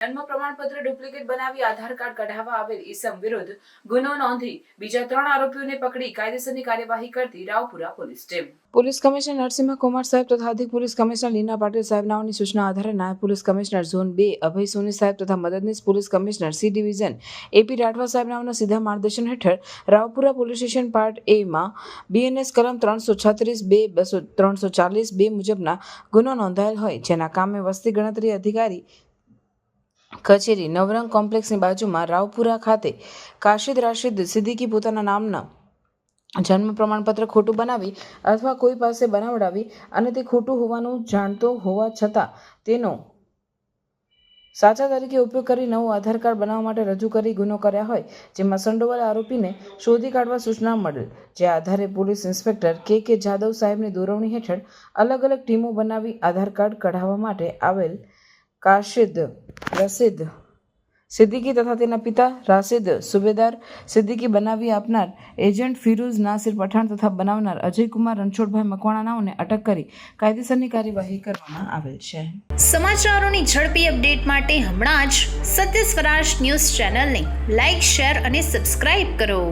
પ્રમાણપત્ર ડુપ્લિકેટ બનાવી આધાર કાર્ડ કઢાવવા આવેલ ઈસમ વિરુદ્ધ ગુનો નોંધી બીજા ત્રણ આરોપીઓને પકડી કાયદેસરની કાર્યવાહી કરતી Raopura police team. Police commissioner Narsinh Kumar સાહેબ તથા અધિક પોલીસ કમિશનર લીના પાટીલ સાહેબ નાઓની સૂચના આધારે નાયબ પોલીસ કમિશનર ઝોન બે અભય સોની સાહેબ તથા મદદનીશ police commissioner C division AP Rathwa સાહેબ નાઓના સીધા માર્ગદર્શન હેઠળ Raopura police station part A માં બીએનએસ કલમ ત્રણસો છત્રીસ બે બસો ત્રણસો ચાલીસ બે મુજબના ગુનો નોંધાયેલ હોય, જેના કામે વસ્તી ગણતરી અધિકારી કચેરી નવરંગ કોમ્પ્લેક્સની બાજુમાં રાવપુરા ખાતે કાશિદ રાશિદ સિદ્દીકી પોતાના નામના જન્મ પ્રમાણપત્ર ખોટું બનાવી અથવા કોઈ પાસે બનાવડાવી અને તે ખોટું હોવાનું જાણતો હોવા છતાં તેનો સાચા તરીકે ઉપયોગ કરી નવું આધાર કાર્ડ બનાવવા માટે રજૂ કરી ગુનો કર્યા હોય, જેમાં સંડોવાલ આરોપીને શોધી કાઢવા સૂચના મળેલ જે આધારે પોલીસ ઇન્સ્પેક્ટર કે કે જાદવ સાહેબની દોરવણી હેઠળ અલગ અલગ ટીમો બનાવી આધાર કાર્ડ કઢાવવા માટે આવેલ કાશિદ, રસીદ. સિદ્દીકી તથા તેના પિતા રાશિદ સુબેદાર સિદ્દીકી બનાવી આપનાર એજન્ટ ફિરોઝ નાસિર પઠાણ તથા બનાવનાર અજયકુમાર રણછોડભાઈ મકવાણા નાઓને અટક કરી કાયદેસરની કાર્યવાહી કરવામાં આવેલ છે. સમાચારોની ઝડપી અપડેટ માટે હમણાં જ સત્ય સ્વરાજ ન્યૂઝ ચેનલને લાઇક શેર અને સબસ્ક્રાઇબ કરો.